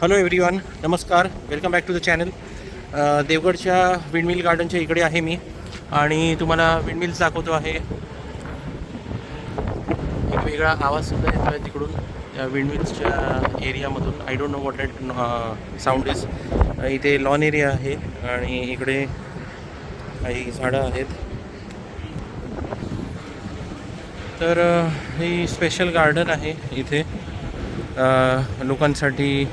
Hello everyone नमस्कार welcome back to the channel देवगडच्या windmill गार्डनच्या इकडे आहे मी आणि तुम्हाला विंडमिल्स दाखवतो आहे. एक वेगळा आवाजसुद्धा येतो आहे तिकडून त्या विंडमिल्सच्या एरियामधून I don't know what that sound is इथे लॉन एरिया आहे आणि इकडे काही झाडं आहेत. तर हे स्पेशल गार्डन आहे इथे. लोकांसाठी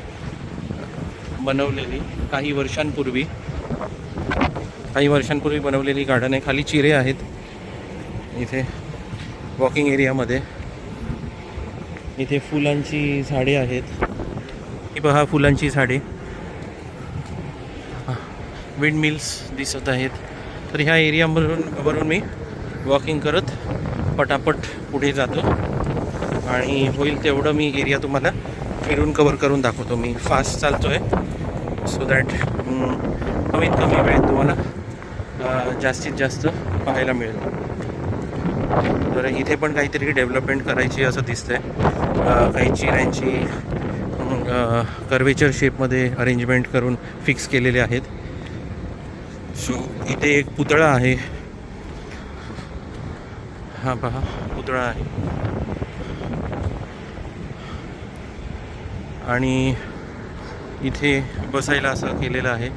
बनवलेली काही वर्षांपूर्वी काही वर्षांपूर्वी बनवलेली गार्डन आहे. खाली चिरे आहेत. इथे वॉकिंग एरियामध्ये इथे फुलांची झाडे आहेत. ही पहा फुलांची झाडे. विंड मिल्स दिसत आहेत. तर ह्या एरियावरून वरून मी वॉकिंग करत पटापट पुढे जातो. आणि होईल तेवढं मी एरिया तुम्हाला फिरून कवर करून दाखवतो. मी फास्ट चालतो आहे सो दॅट mm, कमीत कमी वेळ तुम्हाला जास्तीत जास्त पाहायला मिळेल. तर इथे पण काहीतरी डेव्हलपमेंट करायची असं दिसतंय. अं, काही चिऱ्यांची कर्वेचर शेपमध्ये अरेंजमेंट करून फिक्स केलेले आहेत. सो इथे एक पुतळा आहे. हा पहा पुतळा आहे. आणि इथे बसायला असं केलेलं आहे.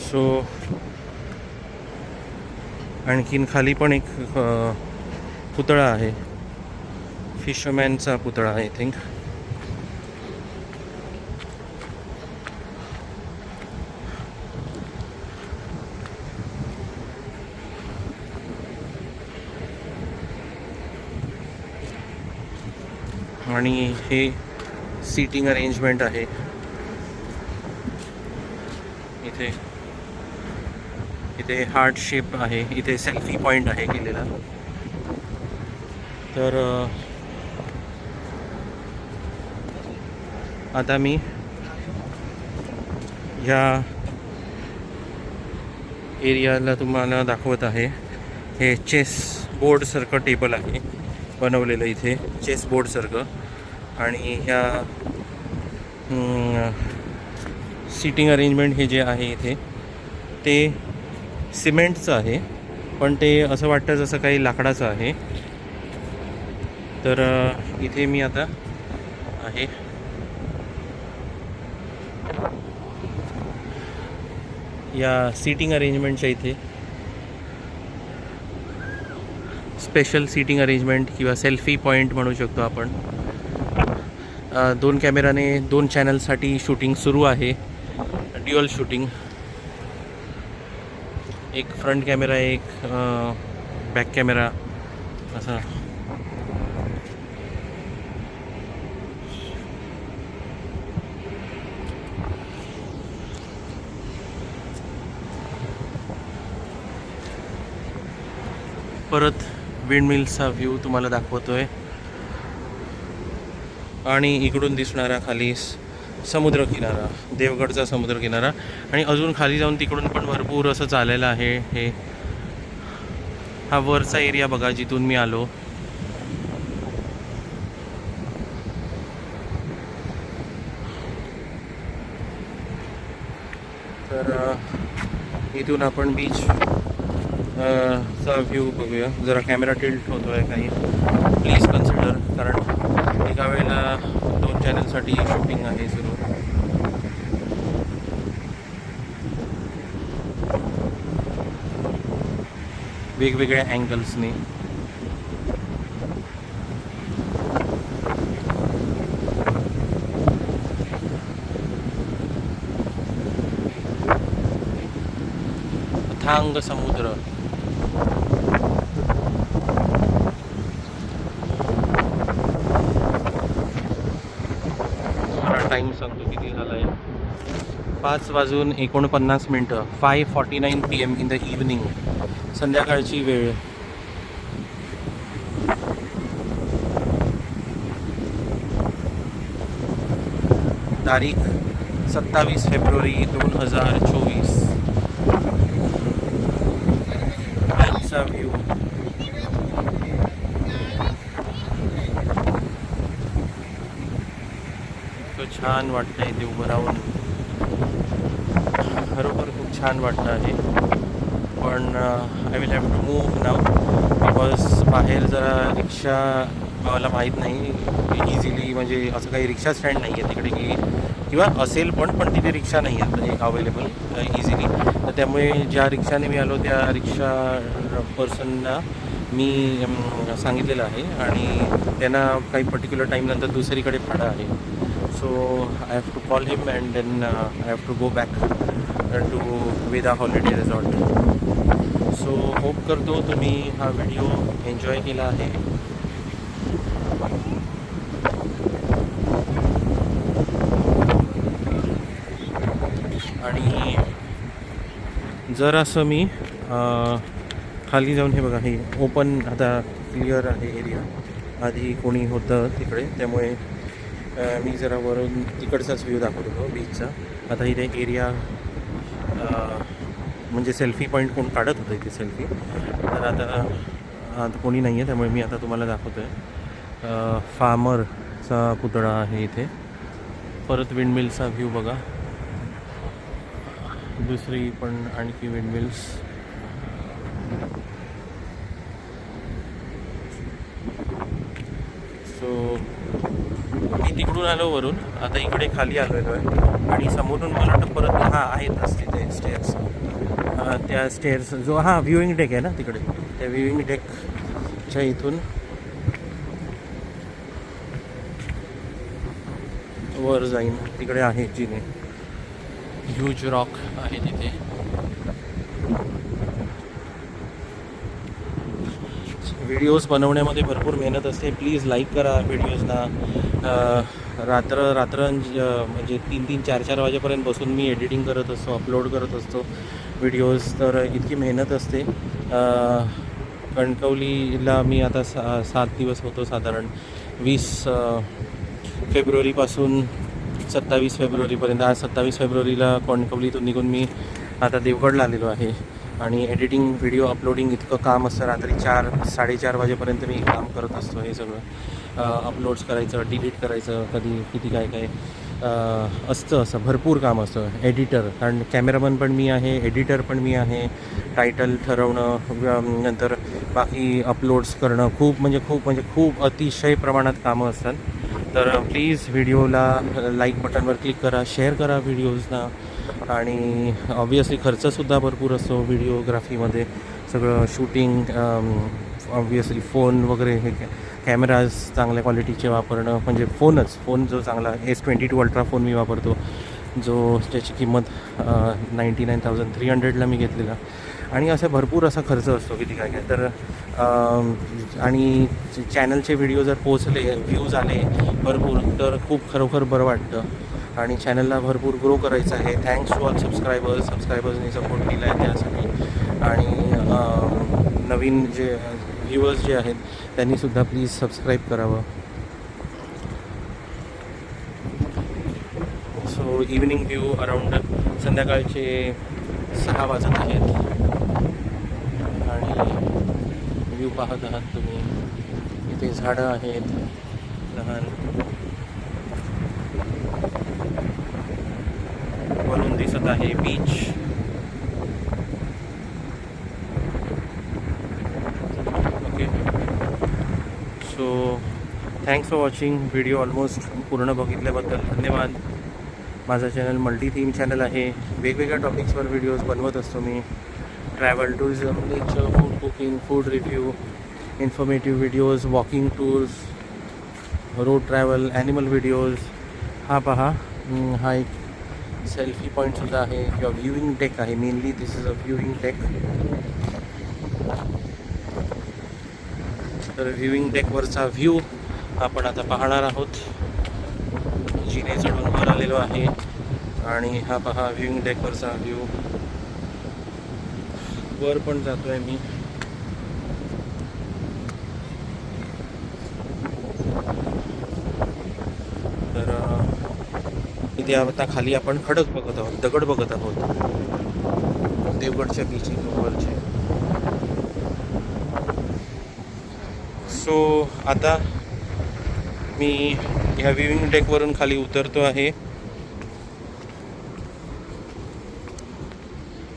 सो आणखीन खाली पण एक पुतळा आहे. फिशमॅनचा पुतळा आय थिंक आणि हे सीटिंग अरेंजमेंट आहे. इथे इथे हार्ट शेप आहे इथे सेल्फी पॉईंट आहे केलेला. तर आता मी ह्या एरियाला तुम्हाला दाखवत आहे. हे चेस बोर्डसारखं टेबल आहे बनवलेलं इथे चेस बोर्डसारखं आणि ह्या सिटिंग अरेंजमेंट हे जे आहे इथे ते सिमेंटचं आहे. पण ते असं वाटतं जसं काही लाकडाचं आहे. तर इथे मी आता आहे. या सीटिंग अरेंजमेंटच्या इथे स्पेशल सीटिंग अरेंजमेंट किंवा सेल्फी पॉईंट म्हणू शकतो आपण. दोन कॅमेराने दोन चॅनलसाठी शूटिंग सुरू आहे. ड्युअल शूटिंग एक फ्रंट कॅमेरा एक बॅक कॅमेरा असा. परत विंडमिलचा व्ह्यू तुम्हाला दाखवतो आहे आणि इकडून दिसणारा खाली समुद्रकिनारा देवगडचा समुद्रकिनारा. आणि अजून खाली जाऊन तिकडून पण भरपूर असं चाललेलं आहे हे. हा वरचा एरिया बघा जिथून मी आलो. तर इथून आपण बीच चा व्ह्यू बघूया. जरा कॅमेरा टिल्ट होतो आहे काही. प्लीज कन्सिडर कारण एका वेळेला दोन चॅनलसाठी शूटिंग आहे सुरू. वेगवेगळ्या अँगल्सनी अथांग समुद्र. पाच वाजून एकोणपन्नास मिनटं five forty nine P M in the evening संध्याकाळची वेळ. तारीख सत्तावीस फेब्रुवारी दोन हजार चोवीस. आजचा व्ह्यू छान वाटतंय देवभरावरून. छान वाटतं आहे. पण I will have to move now because बाहेर जरा रिक्षा मला माहीत नाही. इझिली म्हणजे असं काही रिक्षा स्टँड नाही आहे तिकडे की किंवा असेल पण पण तिथे रिक्षा नाही आहे. म्हणजे अवेलेबल इझिली तर त्यामुळे ज्या रिक्षाने मी आलो त्या रिक्षा पर्सनला मी सांगितलेलं आहे आणि त्यांना काही पर्टिक्युलर टाईमनंतर दुसरीकडे भाडं आहे. So I have to call him and then I have to go back to Veda holiday resort so hope करतो तुम्ही हा व्हिडिओ एन्जॉय केला आहे. आणि जर असं मी खाली जाऊन हे बघा हे ओपन आता क्लिअर आहे एरिया आधी कोणी होतं तिकडे त्यामुळे मी जरा वरून तिकडचाच व्ह्यू दाखवत होतो बीचचा आता इथे एरिया म्हणजे सेल्फी पॉईंट कोण काढत होतं इथे सेल्फी तर आता आता कोणी नाही आहे त्यामुळे मी आता तुम्हाला दाखवतो आहे फार्मरचा पुतळा आहे इथे. परत विंडमिलचा व्ह्यू बघा. दुसरी पण आणखी विंडमिल्स सो मी तिकडून आलो वरून आता इकडे खाली आलेलो आहे. आणि समोरून मला वाटतं परत हा आहेतच तिथे स्टेअर्स त्या स्टेअर्स जो हा व्ह्युईंग डेक आहे ना तिकडे. त्या व्ह्युईंग डेकच्या इथून वर जाईन. तिकडे आहे जिने. ह्यूज रॉक आहे तिथे. व्हिडिओज बनवण्यामध्ये भरपूर मेहनत असते. प्लीज लाईक करा व्हिडिओजना रात्र रात्र म्हणजे तीन तीन चार चार वाजेपर्यंत बसून मी एडिटिंग करत असतो अपलोड करत असतो व्हिडिओज तर इतकी मेहनत असते. कणकवलीला मी आता सा सात दिवस होतो साधारण. वीस फेब्रुवारीपासून सत्तावीस फेब्रुवारीपर्यंत. आज सत्तावीस फेब्रुवारीला कणकवलीतून निघून मी आता देवगडला आलेलो आहे. आणि एडिटिंग व्हिडिओ अपलोडिंग इतकं काम असतं. रात्री चार साडेचार वाजेपर्यंत मी काम करत असतो हे सगळं. अपलोड्स करायचं डिलीट करायचं कधी किती काय काय असतं असं. भरपूर काम असतं. एडिटर कारण कॅमेरामन पण मी आहे एडिटर पण मी आहे. टायटल ठरवणं नंतर बाकी अपलोड्स करणं. खूप म्हणजे खूप म्हणजे खूप अतिशय प्रमाणात कामं असतात. तर प्लीज व्हिडिओला लाईक बटनवर क्लिक करा. शेअर करा व्हिडिओजना आणि ऑब्वियसली खर्चसुद्धा भरपूर असतो व्हिडिओग्राफीमध्ये. सगळं शूटिंग ऑब्वियसली फोन वगैरे हे कॅमेराज चांगल्या क्वालिटीचे वापरणं म्हणजे फोनच फोन जो चांगला S twenty two ultra phone मी वापरतो जो त्याची किंमत नाईंटी नाईन थाउजंड थ्री हंड्रेडला मी घेतलेला. आणि असा भरपूर असा खर्च असतो किती काय काय. तर आणि चॅनलचे व्हिडिओ जर पोचले व्ह्यूज आले भरपूर तर खूप खरोखर बरं वाटतं. आणि चॅनलला भरपूर ग्रो करायचं आहे. थँक्स टू ऑल सबस्क्रायबर्स सबस्क्रायबर्सनी सपोर्ट केला आहे त्यासाठी. आणि नवीन जे व्ह्युअर्स जे आहेत त्यांनीसुद्धा प्लीज सबस्क्राईब करावं. सो इव्हिनिंग व्ह्यू अराऊंड संध्याकाळचे सहा वाजत आहेत. आणि व्ह्यू पाहत आहात तुम्ही. इथे झाडं आहेत. लहान वरून दिसत आहे beach okay so thanks for watching video almost पूर्ण बघितल्याबद्दल धन्यवाद. माझा चॅनल मल्टी थीम चॅनल आहे. वेगवेगळ्या टॉपिक्सवर व्हिडिओज बनवत असतो मी. Travel tourism nature food cooking food review informative videos walking tours road travel animal videos हा पहा. हा एक सेल्फी पॉईंटसुद्धा आहे किंवा व्ह्यूइंग डेक आहे. Mainly this is a viewing deck तर व्ह्यूइंग डेकवरचा व्ह्यू आपण आता पाहणार आहोत. जिने चढून वर आलेलो आहे. आणि हा पहा व्ह्यूइंग डेकवरचा व्ह्यू वर पण जातोय मी तर अं, आता खाली आपण खडक बघत आहोत दगड बघत आहोत. देवगडच्या बीच सो आता मी ह्या विविंग डेकवरून खाली उतरतो आहे.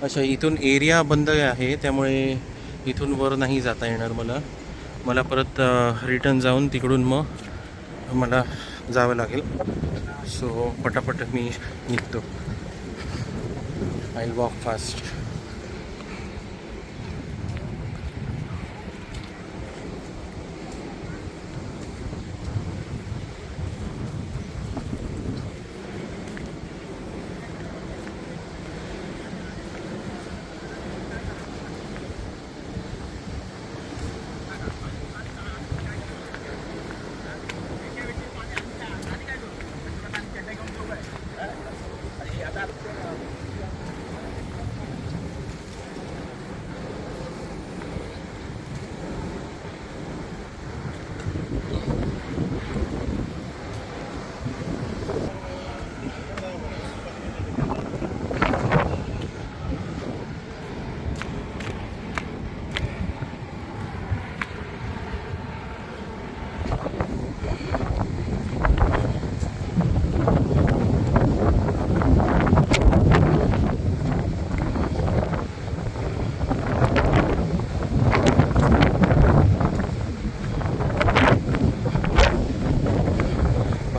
अच्छा इथून एरिया बंद आहे त्यामुळे इथून वर नाही जाता येणार मला. मला परत रिटर्न जाऊन तिकडून मग मला जावं लागेल. सो पटापट मी निघतो. आय वॉक फास्ट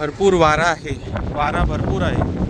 भरपूर वारा आहे. वारा भरपूर आहे.